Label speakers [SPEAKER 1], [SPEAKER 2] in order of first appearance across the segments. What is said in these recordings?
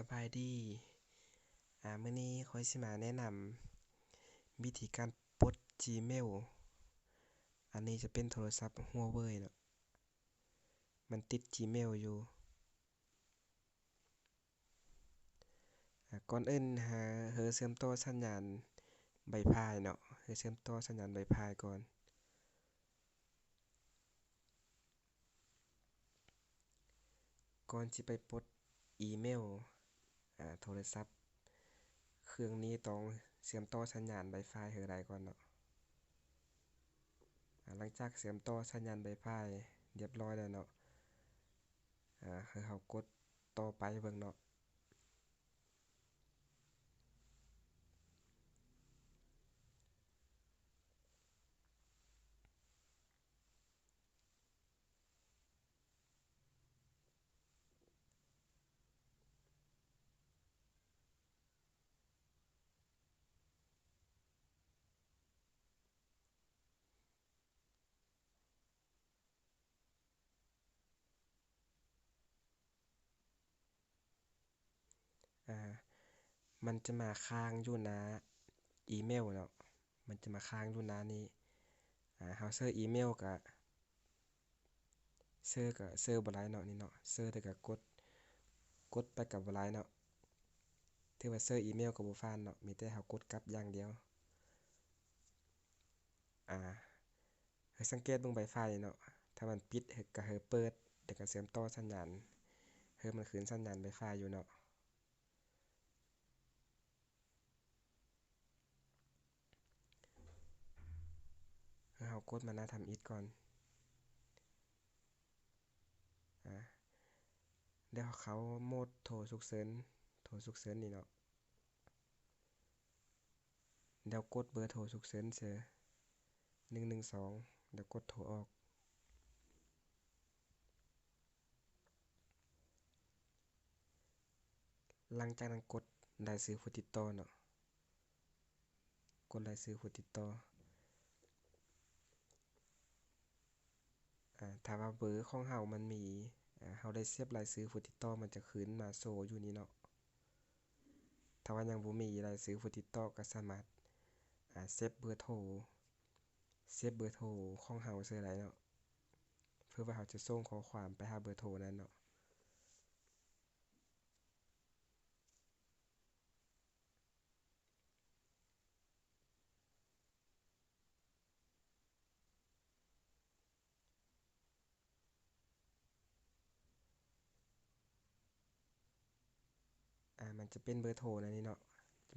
[SPEAKER 1] สบายดี อ่ามื้อนี้ข้อยสิมาแนะนำวิธีการปลด Gmail อันนี้จะเป็นโทรศัพท์ Huawei เนาะมันติด Gmail อยู่อก่อนอื่นหาเรือเชื่อมต่อสัญญาณใบพายเนาะเรือเชื่อมต่อสัญญาณใบพายก่อนก่อนสิไปปลดอีเมล โทรศัพท์ เครื่องนี้ต้องเสียมต่อสัญญาณ Wi-Fi คือได้ก่อนเนาะอ่าหลังจากเสียมต่อสัญญาณ Wi-Fi เรียบร้อยแล้วเนาะอ่าให้เขากดต่อไปเบิ่งเนาะ มันจะมาค้างอยู่น้าอีเมลเนาะมันจะมาค้างอยู่น้านี้อ่าเฮาเสิร์อีเมลก็เสิร์ชก็เสิร์บลายเนาะนี่เนาะเสิร์แล้วก็กดกดไปก็บ่หลายเนาะถือว่าเสิร์อีเมลก็บ่ผ่านเนาะมีแต่เฮากดกลับอย่างเดียวอ่าให้สังเกตเบิ่ง Wi-Fi เนาะถ้ามันปิดเฮาก็ให้เปิดแล้วก็เชื่อมต่อสัญญาณให้มันขึ้นสัญญาณ Wi-Fi อยู่เนาะ เฮากดมาน้าทำอิฐก่อนอ่าแล้วเขาโมดโทรฉุกเฉินโทรฉุกเฉินนี่เนาะแล้วกดเบอร์โทรฉุกเฉินเซื่อ112แล้วกดโทรออกหลังจากนั้นกดรายชื่อผู้ติดต่อเนาะ กดรายชื่อผู้ติดต่อ อ่า ถ้าว่าเบอร์ของเฮามันมีเฮาได้เสียบรายซื้อผู้ติดต่อมันจะขึ้นมาโซอยู่นี่เนาะถ้าว่ายังบ่มีรายซื้อผู้ติดต่อก็สามารถอ่าเซฟเบอร์โทรเซฟเบอร์โทรของเฮาไว้ไรเนาะเพื่อว่าเฮาจะส่งข้อความไปหาเบอร์โทรนั้นเนาะ มันจะเป็นเบอร์โทรในนี้เนาะ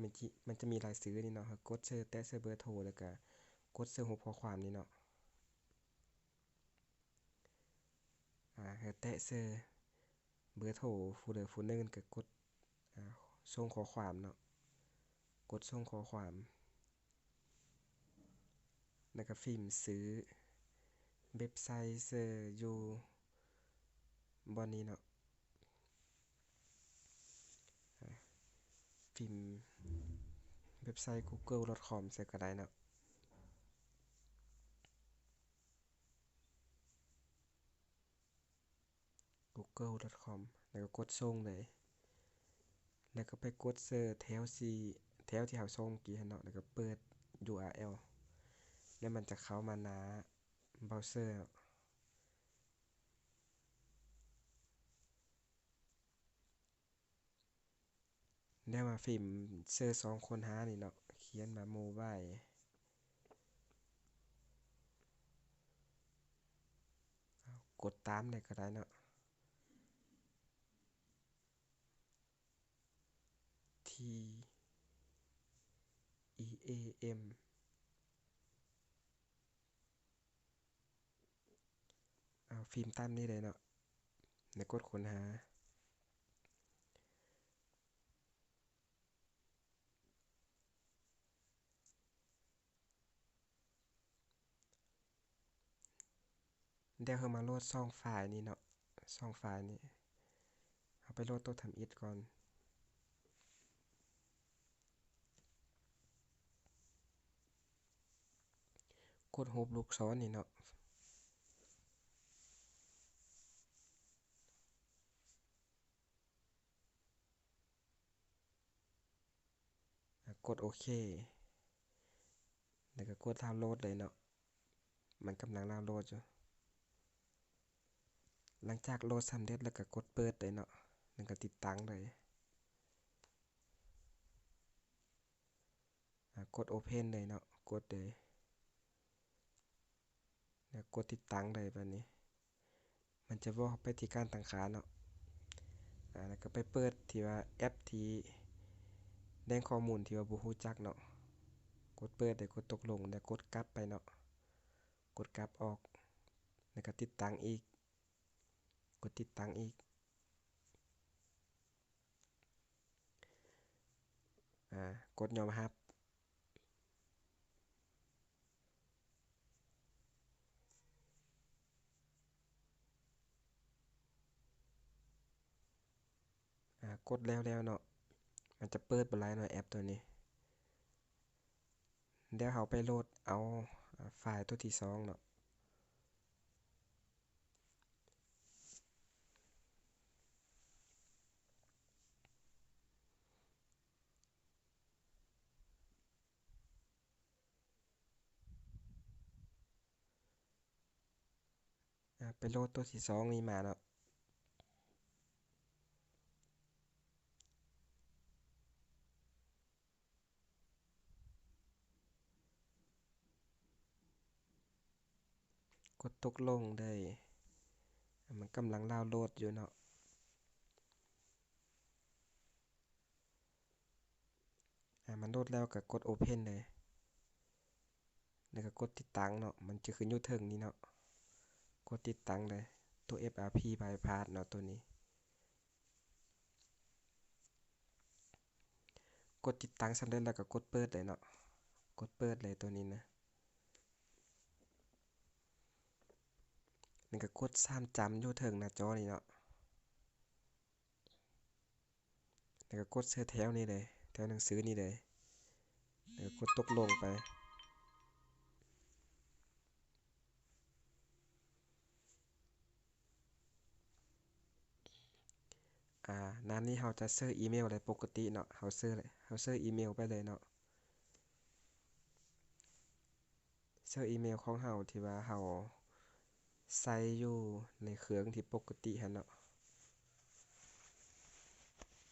[SPEAKER 1] มันจิมันจะมีรายชื่อนี่เนาะกดเสิร์แตะเสิร์เบอร์โทรแล้วก็กดเสิร์ชรูปข้อความนี่เนาะอ่าแตะเสิร์เบอร์โทรผู้ใดผู้หนึ่งก็กดอ่าส่งข้อความเนาะกดส่งข้อความแล้วก็พิมพ์ชื่อเว็บไซต์เสิร์อยู่บ่อนนี้เนาะ อ่า พิมพ์เว็บไซต์ google.com ใส่ก็ได้นาะ google.com แล้วก็กดส่งเลย แล้วก็ไปกดเสิร์แถวที่แถวที่เฮาส่งกี้หั้นเนาะแล้วก็เปิด URL แล้วมันจะเข้ามาหน้าเบราว์เซอร์ เนาะแล้วมาพิมพ์เสิร์ช2ค้นหานี่เนาะเขียนว่า mobile กดตามได้ก็ได้เนาะ T E A M อ้าวพิมพ์ตามนี้เลยเนาะแล้วกดค้นหา แล้วเฮามาโหลดช่องไฟล์นี้เนาะช่องไฟล์นี้เฮาไปโหลดตัวทำอิฐก่อน กดรูปลูกศรนี่เนาะกดโอเค แล้วก็กดดาวโหลดเลยเนาะ มันกำลังดาวน์โหลดอยู่ หลังจากโหลดสำเร็จแล้วก็กดเปิดเลยเนาะแล้วก็ติดตั้งเลยกด Open เลยเนาะกดเลยแล้วกดติดตั้งเลยแบบนี้ มันจะบอกไปที่การตั้งค่าเนาะแล้วก็ไปเปิดที่ว่าแอปที่แดงข้อมูลที่ว่าบ่ฮู้จักเนาะกดเปิดแล้วกดตกลงแล้วกดกลับไปเนาะกดกลับออก แล้วก็ติดตั้งอีก กดติดตั้งอีกอ่ากดยอมรับอ่ากดแล้วๆเนาะ มันจะเปิดบ่หลายเนาะแอปตัวนี้เดี๋ยวเราไปโหลดเอาไฟล์ตัวที่2เนาะ อ่าไปโหลดตัวที่2นี้มาเนาะกดตกลงได้ มันกำลังดาวโหลดอยู่เนาะ อ่า มันโหลดแล้วก็กด Open เลย แล้วก็กดติดตั้งเนาะ มันจะขึ้นอยู่เทิงนี้เนาะ กดติดตั้งเลยตัว FRP bypass เนาะตัวนี้ กดติดตั้งสำเร็จแล้วก็กดเปิดเลยเนาะกดเปิดเลยตัวนี้นะแล้วก็กด3จำอยู่เทิงหน้าจอนี้เนาะแล้วก็กดเสื้อแถวนี้เลย แถวหนังสือนี่เลยแล้วก็กดตกลงไป อ่าน้านี้เราจะเซิร์อีเมลได้ปกติเนาะเราเซิร์เลยเราเซิร์อีเมลไปเลยเนาะเซิร์อีเมลของเราที่ว่าเราใส่อยู่ในเครื่องที่ปกติหั่นเนาะ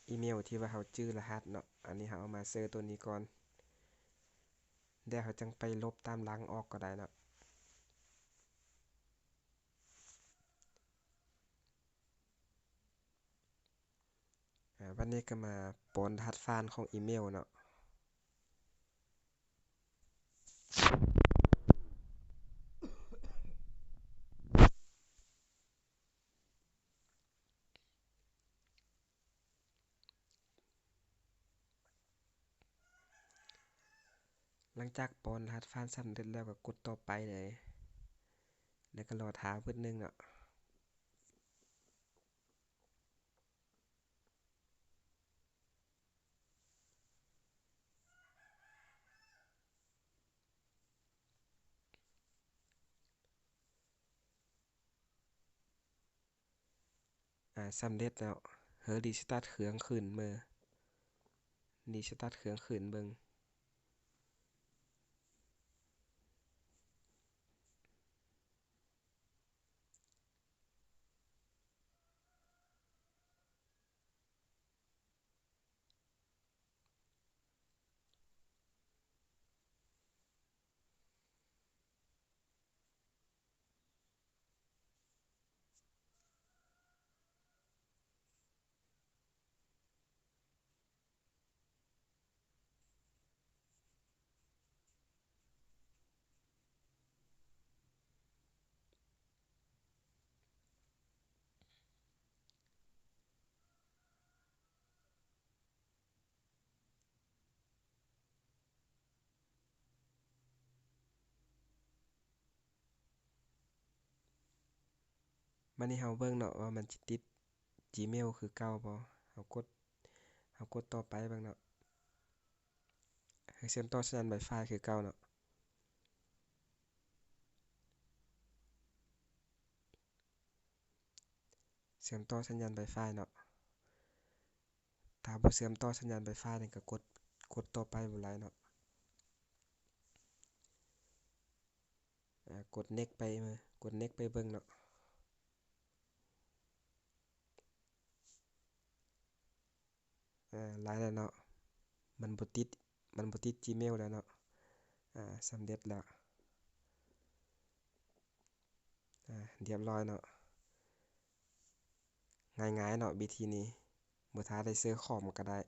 [SPEAKER 1] อีเมลที่ว่าเราจื้อรหัสเนาะอันนี้เราเอามาเซิร์ตัวนี้ก่อนเดี๋ยวเราจังไปลบตามหลังออกก็ได้เนาะ วันนี้ก็มาปนรหัสผ่านของอีเมลเนาะหลังจากปนรหัสผ่านสำเร็จแล้วก็กดต่อไปเลย แล้วก็รอท่าเบิดนึงเนาะ อ่าสำเร็จแล้วเฮอดีสตาร์ทเครื่องขึ้นเมื่อดีสตาร์ทเครื่องขึ้นเบิ่ง บัดนี้เราเบิ่งเนาะว่ามันสิติด Gmail คือเก่าบ่เรากดเรากดต่อไปเบิ่งเนาะให้เชื่อมต่อสัญญาณ Wi-Fi คือเก่าเนาะเชื่อมต่อสัญญาณ Wi-Fi เนาะ ถ้าบ่เชื่อมต่อสัญญาณ Wi-Fi นี่ก็กด กดต่อไปบ่หลายเนาะอ่ากด next ไปมากด next ไปเบิ่งเนาะ อ่าหลายแล้วเนาะมันบ่ติดมันบ่ติด Gmail แล้วเนาะอ่าสำเร็จแล้วอ่าเรียบร้อยเนาะง่ายๆเนาะวิธีนี้บ่ท้าได้ซื้อของก็ได้